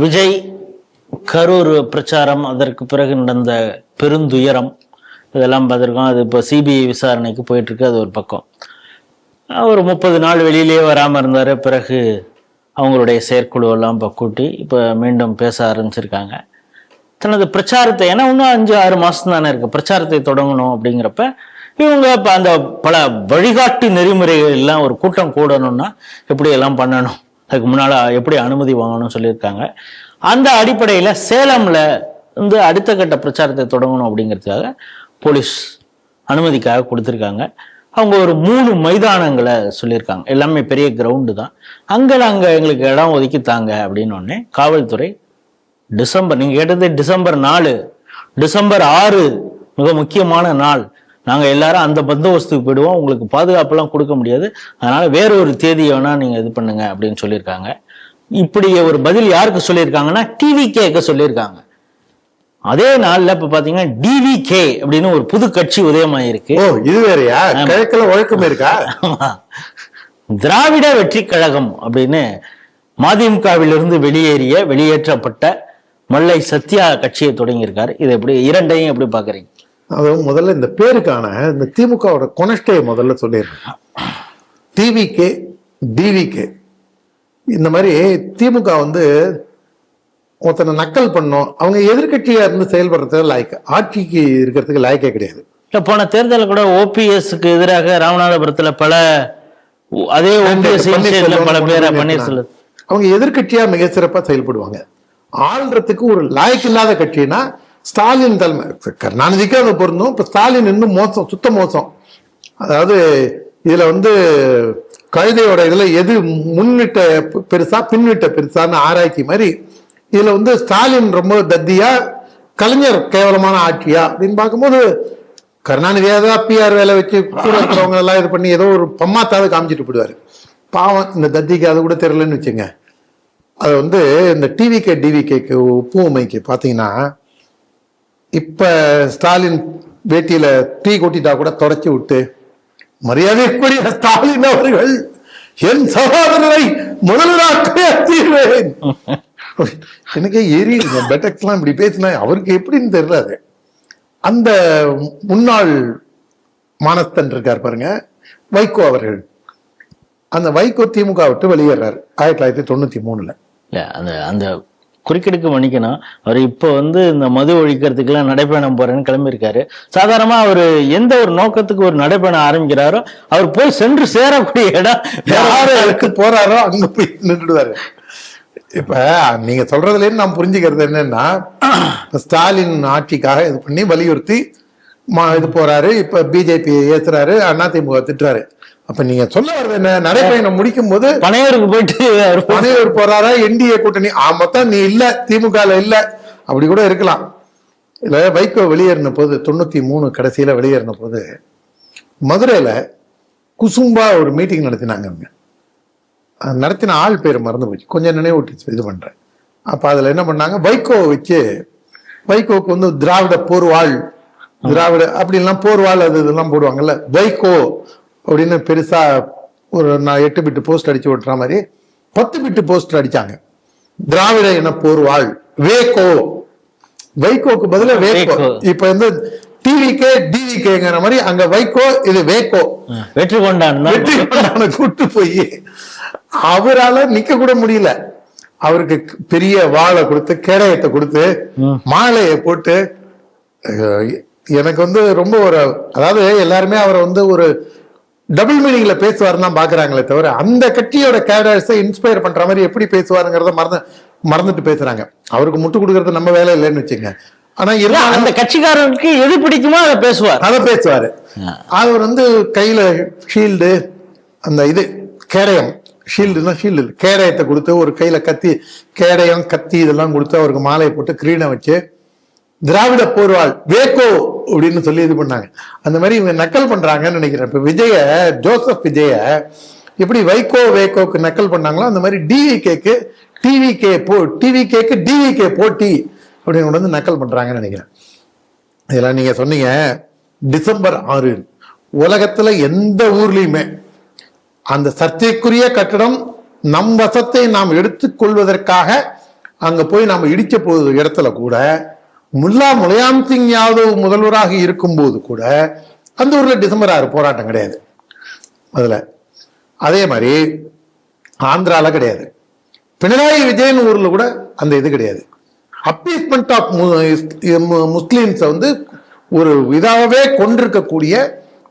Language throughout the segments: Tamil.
விஜய் கரூர் பிரச்சாரம் அதற்கு பிறகு நடந்த பெருந்துயரம் இதெல்லாம் பார்த்துருக்கோம். அது இப்போ சிபிஐ விசாரணைக்கு போயிட்டுருக்கு அது ஒரு பக்கம். ஒரு முப்பது நாள் வெளியிலேயே வராமல் இருந்தார். பிறகு அவங்களுடைய செயற்குழுவெல்லாம் இப்போ கூட்டி இப்போ மீண்டும் பேச ஆரம்பிச்சிருக்காங்க. தனது பிரச்சாரத்தை ஏன்னா இன்னும் அஞ்சு ஆறு மாதம் தானே இருக்குது பிரச்சாரத்தை தொடங்கணும் அப்படிங்கிறப்ப இவங்க இப்போ அந்த பல வழிகாட்டு நெறிமுறைகள் எல்லாம் ஒரு கூட்டம் கூடணும்னா எப்படி எல்லாம் பண்ணணும்? அதுக்கு முன்னால் எப்படி அனுமதி வாங்கணும்னு சொல்லியிருக்காங்க. அந்த அடிப்படையில் சேலம்ல வந்து அடுத்த கட்ட பிரச்சாரத்தை தொடங்கணும் அப்படிங்கிறதுக்காக போலீஸ் அனுமதிக்காக கொடுத்துருக்காங்க. அவங்க ஒரு மூணு மைதானங்களை சொல்லியிருக்காங்க. எல்லாமே பெரிய கிரவுண்டு தான். அங்கே நாங்கள் எங்களுக்கு இடம் ஒதுக்கி தாங்க அப்படின்னு காவல்துறை டிசம்பர் நீங்கள் கேட்டது டிசம்பர் நாலு. டிசம்பர் ஆறு மிக முக்கியமான நாள். நாங்க எல்லாரும் அந்த பந்தோபஸ்துக்கு போயிடுவோம். உங்களுக்கு பாதுகாப்பெல்லாம் கொடுக்க முடியாது. அதனால வேற ஒரு தேதியை வேணா நீங்க இது பண்ணுங்க அப்படின்னு சொல்லியிருக்காங்க. இப்படி ஒரு பதில் யாருக்கு சொல்லியிருக்காங்கன்னா டிவி கேக்க சொல்லியிருக்காங்க. அதே நாள்ல இப்ப பாத்தீங்கன்னா டிவிகே அப்படின்னு ஒரு புது கட்சி உதயமாயிருக்கு. ஓ இது வேறயா? கிழக்குல ஒழுக்கம் இருக்கா. திராவிட வெற்றி கழகம் அப்படின்னு மதிமுகவிலிருந்து வெளியேறிய வெளியேற்றப்பட்ட மல்லை சத்யா கட்சியை தொடங்கியிருக்காரு. இது எப்படி இரண்டையும் எப்படி பாக்குறீங்க? அது முதல்ல இந்த பேருக்கான இந்த திமுகவோட கொனஸ்டையை முதல்ல சொல்லிடுறேன். டிவிகே டிவிகே இந்த மாதிரி திமுக வந்து ஒருத்தனை நக்கல் பண்ணோம். அவங்க எதிர்க்கட்சியா இருந்து செயல்படுறதுக்கு லாய்க்கு. ஆட்சிக்கு இருக்கிறதுக்கு லாய்க்கே கிடையாது. இல்ல போன தேர்தலில் கூட ஓபிஎஸ்க்கு எதிராக ராமநாதபுரத்துல பல அதே ஓபிஎஸ் பல பேரை பன்னீர்செல்வம். அவங்க எதிர்க்கட்சியா மிக சிறப்பா செயல்படுவாங்க. ஆள்றதுக்கு ஒரு லாய்க்கு இல்லாத கட்சினா ஸ்டாலின் தலைமை கருணாநிதிக்கு அது பொருந்தும். இப்போ ஸ்டாலின் இன்னும் மோசம் சுத்த மோசம். அதாவது இதில் வந்து கழுதையோட இதில் எது முன்னிட்ட பெருசா பின்னிட்ட பெருசான்னு ஆராய்ச்சி மாதிரி இதில் வந்து ஸ்டாலின் ரொம்ப தத்தியா கலைஞர் கேவலமான ஆட்சியா அப்படின்னு பார்க்கும்போது கருணாநிதியாக தான் பிஆர் வேலை வச்சு கூட இருக்கிறவங்க எல்லாம் இது பண்ணி ஏதோ ஒரு பம்மாத்தாவது காமிச்சிட்டு போடுவார் பாவம் இந்த தத்திக்கு அது கூட தெரியலன்னு வச்சுங்க. அது வந்து இந்த டிவிகே டிவிகேக்கு ஒப்புமைக்கு பார்த்தீங்கன்னா இப்ப ஸ்டாலின் வேட்டியில டீ கொட்டிட்டா கூட தொடச்சி விட்டு மரியாதைக்குரிய ஸ்டாலின் அவர்கள் என் சகோதரரை முதல்வராக்கவே தீர்வேன் எனக்கு எரியுது பெட்டக்ஸ்லாம் இப்படி பேசினா அவருக்கு எப்படின்னு தெரியல அது. அந்த முன்னாள் மானஸ்தன் இருக்கார் பாருங்க வைகோ அவர்கள். அந்த வைகோ திமுக விட்டு வெளியேறாரு ஆயிரத்தி தொள்ளாயிரத்தி தொண்ணூத்தி மூணுல. இல்ல அந்த அந்த குறுக்கிடுக்கு மன்னிக்கணும். அவர் இப்போ வந்து இந்த மது ஒழிக்கிறதுக்கெல்லாம் நடைபயணம் போறேன்னு கிளம்பியிருக்காரு. சாதாரணமா அவர் எந்த ஒரு நோக்கத்துக்கு ஒரு நடைபயணம் ஆரம்பிக்கிறாரோ அவர் போய் சென்று சேரக்கூடிய இடம் யாரு அதுக்கு போறாரோ அங்க போய் நின்றுடுவாரு. இப்ப நீங்க சொல்றதுல இருந்து நான் புரிஞ்சுக்கிறது என்னன்னா ஸ்டாலின் ஆட்சிக்காக இது பண்ணி வலியுறுத்தி மா- இது போறாரு. இப்ப பிஜேபி ஏத்துறாரு. அதிமுக திட்டுறாரு. அப்ப நீங்க சொல்ல வர்றது என்ன? நடைபயணம் முடிக்கும் போது பனையூருக்கு போயிட்டு பனையூர் போறாரா? என்டிஏ கூட்டணி. ஆ மொத்தம் நீ இல்ல திமுகல இல்ல. அப்படி கூட இருக்கலாம். இல்ல வைகோ வெளியேறின போது தொண்ணூத்தி மூணு கடைசியில வெளியேறின போது மதுரையில குசும்பா ஒரு மீட்டிங் நடத்தினாங்க அவங்க நடத்தின ஆள் பேர் மறந்து போச்சு. கொஞ்சம் நினைவூட்டி இது பண்றேன் அப்ப அதுல என்ன பண்ணாங்க? வைகோ வச்சு வைகோக்கு வந்து திராவிட போர்வாள் திராவிட அப்படிலாம் போர்வாள் அது இதெல்லாம் போடுவாங்கல்ல வைகோ அப்படின்னு பெருசா ஒரு நான் எட்டு பிட்டு போஸ்ட் அடிச்சு விட்டுற மாதிரி பத்து பிட்டு போஸ்டர் அடிச்சாங்க. திராவிட இன போர்வாள் வேகோ வைகோக்கு பதிலா வேகோ. இப்ப வந்து டிவிகே டிவிகேங்கிற மாதிரி அங்க வைகோ இது வேகோ வெற்றி கொண்டான் வெற்றி கொண்டான கூட்டு போய். அவரால நிக்க கூட முடியல. அவருக்கு பெரிய வாழை கொடுத்து கேடயத்தை கொடுத்து மாலையை போட்டு எனக்கு வந்து ரொம்ப ஒரு அதாவது எல்லாருமே அவரை வந்து ஒரு டபுள் மீனிங்ல பேசுவாருன்னு தான் பாக்குறாங்களே தவிர அந்த கட்சியோட கேடர்ஸை இன்ஸ்பயர் பண்ற மாதிரி எப்படி பேசுவாருங்கிறத மறந்து மறந்துட்டு பேசுறாங்க. அவருக்கு முட்டு கொடுக்கறது நம்ம வேலை இல்லைன்னு வச்சுங்க ஆனா இருந்தாலும் அந்த கட்சிக்காரருக்கு எது பிடிக்குமோ அதை பேசுவார். அதை பேசுவாரு. அவர் வந்து கையில ஷீல்டு அந்த இது கேடயம். ஷீல்டுனா ஷீல்டு கேடயத்தை கொடுத்து ஒரு கையில கத்தி கேடயம் கத்தி இதெல்லாம் கொடுத்து அவருக்கு மாலையை போட்டு கிரீடம் வச்சு திராவிட போர்வாள் வேகோ அப்படின்னு சொல்லி இது பண்ணாங்க. அந்த மாதிரி இவங்க நக்கல் பண்றாங்கன்னு நினைக்கிறேன். இப்ப விஜய ஜோசப் விஜய எப்படி வைகோ வேகோக்கு நக்கல் பண்ணாங்களோ அந்த மாதிரி டிவி கேக்கு டிவிகே போ டிவி கேக்கு டிவிகே போட்டி அப்படின்னு கொண்டு வந்து நக்கல் பண்றாங்கன்னு நினைக்கிறேன். இதெல்லாம் நீங்க சொன்னீங்க டிசம்பர் ஆறு. உலகத்துல எந்த ஊர்லயுமே அந்த சர்ச்சைக்குரிய கட்டடம் நம் வசத்தை நாம் எடுத்துக்கொள்வதற்காக அங்க போய் நாம இடிச்ச போது இடத்துல கூட முல்லா முலாயம் சிங் யாதவ் முதல்வராக இருக்கும்போது கூட அந்த ஊர்ல டிசம்பர் ஆறு போராட்டம் கிடையாது. அதுல அதே மாதிரி ஆந்திரால கிடையாது. பினராயி விஜயன் ஊர்ல கூட அந்த இது கிடையாது. அப்பீஸ்மெண்ட் ஆஃப் முஸ்லிம்ஸை வந்து ஒரு இதாகவே கொண்டிருக்கக்கூடிய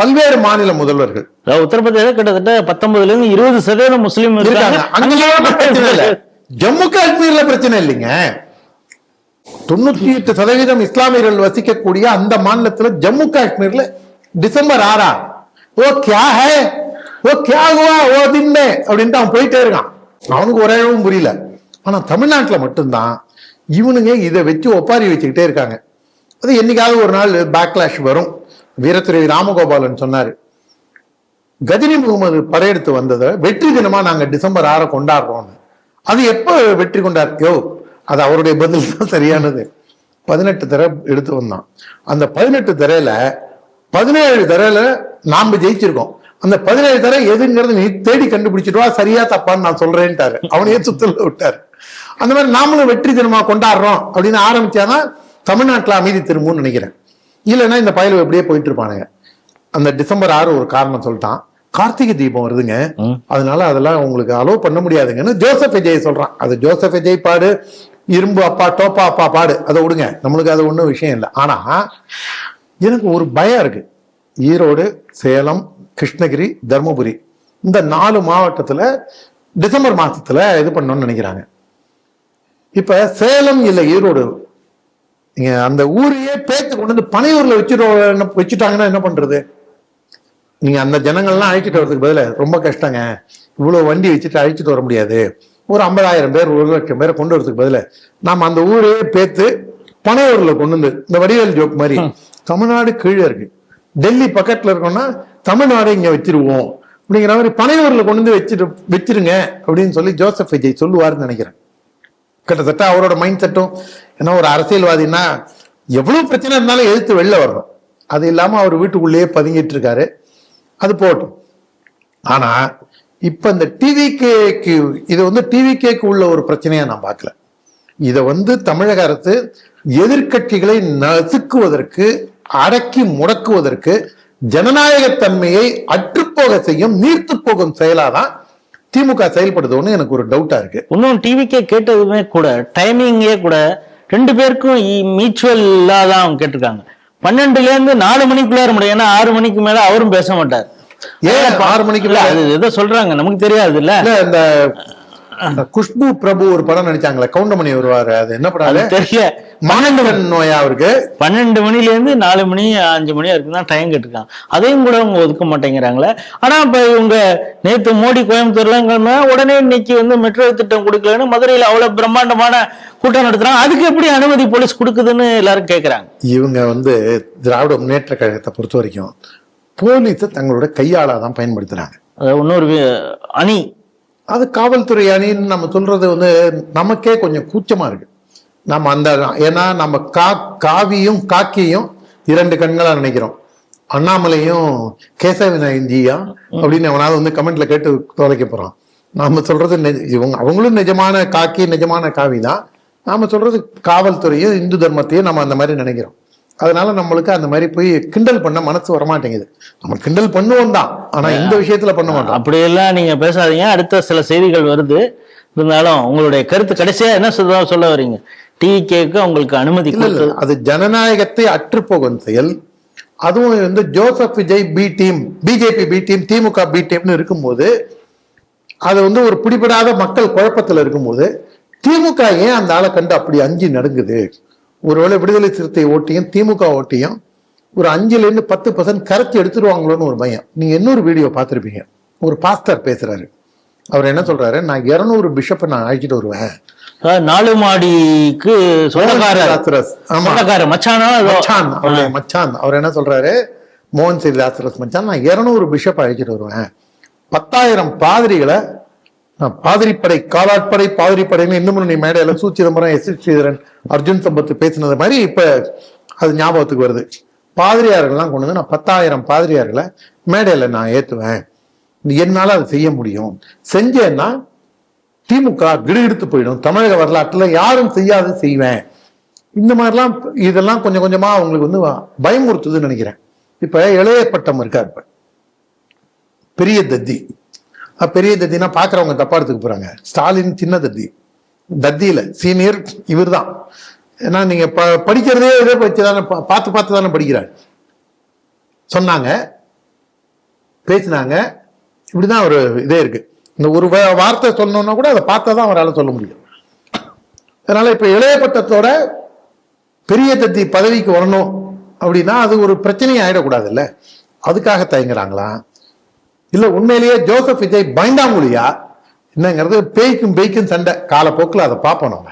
பல்வேறு மாநில முதல்வர்கள். உத்தரப்பிரதேச கிட்டத்தட்ட பத்தொன்பதுல இருந்து இருபது சதவீதம் முஸ்லீம் இருக்காங்க. இருக்காங்க. அங்கெல்லாம் பிரச்சனை இல்லை. ஜம்மு காஷ்மீர்ல பிரச்சனை இல்லைங்க. தொண்ணூத்தி எட்டு சதவீதம் இஸ்லாமியர்கள் வசிக்கக்கூடிய அந்த மாநிலத்துல ஜம்மு காஷ்மீர்ல டிசம்பர் ஆறா. ஓ கியா ஹே? ஓ கியா ஹுவா? ஓ தின்னே அப்படின்ட்டு அவன் போயிட்டே இருக்கான். அவனுக்கு ஒரே அளவும் புரியல. ஆனா தமிழ்நாட்டுல மட்டும்தான் இவனுங்க இதை வச்சு ஒப்பாரி வச்சுக்கிட்டே இருக்காங்க. அது என்னைக்காவது ஒரு நாள் பேக்லாஷ் வரும். வீரத்துறை ராமகோபாலன் சொன்னாரு. கஜினி முகமது படையெடுத்து வந்ததை வெற்றி தினமா நாங்க டிசம்பர் ஆற கொண்டாடுறோம்னு. அது எப்ப வெற்றி கொண்டார்? யோ அது அவருடைய பதில் தான் சரியானது. பதினெட்டு தடவை எடுத்து வந்தான். அந்த பதினெட்டு தரையில பதினேழு தரையில நாம ஜெயிச்சிருக்கோம். அந்த பதினேழு தடவை எதுங்கிறது நீ தேடி கண்டுபிடிச்சிட்டு வா சரியா தப்பான்னு நான் சொல்றேன்ட்டாரு. அவனையே சுத்தல விட்டாரு. அந்த மாதிரி நாமளும் வெற்றி தினமா கொண்டாடுறோம் அப்படின்னு ஆரம்பிச்சாதான் தமிழ்நாட்டுல அமைதி திரும்பும்னு நினைக்கிறேன். இல்லைன்னா இந்த பயலு எப்படியே போயிட்டு இருப்பானுங்க அந்த டிசம்பர் ஆறு ஒரு காரணம் சொல்லிட்டான். கார்த்திகை தீபம் வருதுங்க. அதனால அதெல்லாம் உங்களுக்கு அலோவ் பண்ண முடியாதுங்கன்னு ஜோசப் விஜய் சொல்றான். அது ஜோசப் விஜய் பாடு. இரும்பு அப்பா டோப்பா அப்பா பாடு. அதை விடுங்க. நம்மளுக்கு அது ஒன்றும் விஷயம் இல்லை. ஆனால் எனக்கு ஒரு பயம் இருக்கு. ஈரோடு சேலம் கிருஷ்ணகிரி தருமபுரி. இந்த நாலு மாவட்டத்தில் டிசம்பர் மாதத்தில் இது பண்ணணும்னு நினைக்கிறாங்க. இப்போ சேலம் இல்லை ஈரோடு. நீங்கள் அந்த ஊரையே பேத்து கொண்டு வந்து பனையூரில் வச்சுட்டு வச்சுட்டாங்கன்னா என்ன பண்ணுறது நீங்கள் அந்த ஜனங்கள்லாம் அழைச்சிட்டு வரதுக்கு பதில் ரொம்ப கஷ்டங்க. இவ்வளோ வண்டி வச்சுட்டு அழைச்சிட்டு வர முடியாது. ஒரு ஐம்பதாயிரம் பேர் ஒரு லட்சம் பேரை கொண்டு வரதுக்கு பதிலா நாம அந்த ஊரையே பேத்து பனையூர்ல கொண்டு வந்து இந்த வடிவேல் ஜோக் மாதிரி தமிழ்நாடு கீழே இருக்கு. டெல்லி பக்கத்துல இருக்கோம்னா தமிழ்நாடு இங்க வச்சிருவோம். அப்படிங்கிற மாதிரி பனையூர்ல கொண்டு வந்து வச்சிரு வச்சிருங்க அப்படின்னு சொல்லி ஜோசப் விஜய் சொல்லுவாருன்னு நினைக்கிறேன். கிட்டத்தட்ட அவரோட மைண்ட் செட்டும் ஏன்னா ஒரு அரசியல்வாதின்னா எவ்வளவு பிரச்சனை இருந்தாலும் எதிர்த்து வெளில வரணும். அது இல்லாம அவர் வீட்டுக்குள்ளேயே பதுங்கிட்டு இருக்காரு. அது போகட்டும் ஆனா இப்போ இந்த டிவிகேக்கு இது வந்து டிவிகேக்கு உள்ள ஒரு பிரச்சனையாக நான் பார்க்கல. இதை வந்து தமிழக அரசு எதிர்க்கட்சிகளை நசுக்குவதற்கு அடக்கி முடக்குவதற்கு ஜனநாயகத்தன்மையை அற்றுப்போக செய்யும் நீர்த்து போகும் செயலாதான் திமுக செயல்படுதுன்னு எனக்கு ஒரு டவுட்டா இருக்கு. இன்னும் டிவிக்கே கேட்டதுமே கூட டைமிங்கே கூட ரெண்டு பேருக்கும் மியூச்சுவல்லாக தான் அவங்க கேட்டிருக்காங்க. பன்னெண்டுல இருந்து நாலு மணிக்குள்ளே முடியும். ஏன்னா ஆறு மணிக்கு மேல அவரும் பேச மாட்டார். ஏன் ஆறு மணிக்கு? அது ஏதோ சொல்றாங்க நமக்கு தெரியாது இல்ல? இந்த குஷ்பு பிரபு ஒரு படம் நடிச்சாங்களே கவுண்டமணி வருவாரு அது என்ன படம்? தெரியல. மானண்டவன் நோயா அவருக்கு? பன்னெண்டு மணில இருந்து நாலு மணி அஞ்சு மணி வரைக்கும் தான் டைம் கேட்டிருக்காங்க அதையும் கூட அவங்க ஒதுக்க மாட்டேங்கிறாங்களே. ஆனா இப்ப இவங்க நேத்து மோடி கோயம்புத்தூர்லாம் கிளம்பினா உடனே இன்னைக்கு வந்து மெட்ரோ திட்டம் கொடுக்கலன்னு மதுரையில அவ்வளவு பிரம்மாண்டமான கூட்டம் நடத்துறாங்க அதுக்கு எப்படி அனுமதி போலீஸ் கொடுக்குதுன்னு எல்லாரும் கேக்குறாங்க. இவங்க வந்து திராவிட முன்னேற்ற கழகத்தை பொறுத்த வரைக்கும் போலீஸை தங்களோட கையாளா தான் பயன்படுத்துறாங்க. அது இன்னொரு அணி. அது காவல்துறை அணின்னு நம்ம சொல்றது வந்து நமக்கே கொஞ்சம் கூச்சமா இருக்கு. நம்ம அந்த ஏன்னா நம்ம கா காவியும் காக்கியும் இரண்டு கண்களா நினைக்கிறோம். அண்ணாமலையும் கேசவநாயஞ்சியா அப்படின்னு அவனாவது வந்து கமெண்ட்ல கேட்டு தொலைக்க போறான். நாம சொல்றது இவங்க அவங்களும் நிஜமான காக்கி நிஜமான காவி தான் நாம சொல்றது காவல்துறையும் இந்து தர்மத்தையும் நம்ம அந்த மாதிரி நினைக்கிறோம். அதனால நம்மளுக்கு அந்த மாதிரி போய் கிண்டல் பண்ண மனசு வரமாட்டேங்குது. நம்ம கிண்டல் பண்ணுவோம் தான். ஆனா இந்த விஷயத்துல பண்ண மாட்டோம். அப்படியெல்லாம் நீங்க பேசாதீங்க. அடுத்த சில செய்திகள் வருது. இருந்தாலும் உங்களுடைய கருத்து கடைசியா என்ன சொல்ல சொல்ல வர்றீங்க டிவி கேக்கு உங்களுக்கு அனுமதி அது ஜனநாயகத்தை அற்றுப்போகும் செயல். அதுவும் வந்து Joseph Vijay B team BJP B team திமுக பி டீம்னு இருக்கும்போது அது வந்து ஒரு பிடிபடாத மக்கள் குழப்பத்துல இருக்கும்போது திமுக ஏன் அந்த ஆளை கண்டு அப்படி அஞ்சு நடுங்குது? ஒருவேளை விடுதலை சிறுத்தை ஓட்டியும் திமுக ஓட்டியும் ஒரு அஞ்சுல இருந்து பத்து பர்சன்ட் கரைச்சி எடுத்துருவாங்களோன்னு ஒரு பயம். நீங்க இன்னொரு வீடியோ பார்த்திருப்பீங்க. ஒரு பாஸ்டர் பேசுறாரு. அவர் என்ன சொல்றாரு? நான் இருநூறு பிஷப்பை நான் அழைச்சிட்டு வருவேன். நாலு மாடிக்கு சொந்தக்காரர். மச்சானா. மச்சான். மச்சான். அவர் என்ன சொல்றாரு? மோகன் சி லாசரஸ் மச்சான் நான் இருநூறு பிஷப் அழைச்சிட்டு வருவேன். பத்தாயிரம் பாதிரிகளை பாதிரிப்படை காலாட்படை பாதிரிப்படைன்னு இன்னும் நீ மேடையில சு சிதம்பரம் எஸ். ஸ்ரீதரன் அர்ஜுன் சம்பத்து பேசினது மாதிரி இப்ப அது ஞாபகத்துக்கு வருது. பாதிரியார்கள்லாம் கொண்டு வந்து நான் பத்தாயிரம் பாதிரியார்களை மேடையில நான் ஏத்துவேன். என்னால அதை செய்ய முடியும். செஞ்சேன்னா திமுக கிடுகிடுத்து போயிடும். தமிழக வரலாற்றுல யாரும் செய்யாது செய்வேன். இந்த மாதிரிலாம் இதெல்லாம் கொஞ்சம் கொஞ்சமா அவங்களுக்கு வந்து பயமுறுத்துதுன்னு நினைக்கிறேன். இப்ப இளைய பட்டம் இருக்கார் இப்ப பெரிய தத்தி. பெரிய தத்தினா பார்க்குறவங்க தப்பா எடுத்துக்க போறாங்க. ஸ்டாலின் சின்ன தத்தி. தத்தியில் சீனியர் இவர் தான் ஏன்னா நீங்க ப- படிக்கிறதே இதே வச்சு தானே பா- பார்த்து பார்த்து தானே படிக்கிறார். சொன்னாங்க பேசினாங்க இப்படிதான் ஒரு இதே இருக்கு. இந்த ஒரு வார்த்தை சொல்லணும்னா கூட அதை பார்த்தா தான் அவரால் சொல்ல முடியும். அதனால இப்போ இளைய பட்டத்தோட பெரிய தத்தி பதவிக்கு வரணும் அப்படின்னா அது ஒரு பிரச்சனையே ஆகிடக்கூடாதுல்ல அதுக்காக தயங்குறாங்களாம் இல்ல உண்மையிலேயே ஜோசப் விஜய் பயந்தாங்குழியா என்னங்கிறது பேய்க்கும் பேய்க்கும் சண்டை. காலப்போக்கில் அதை பார்ப்போம் நம்ம.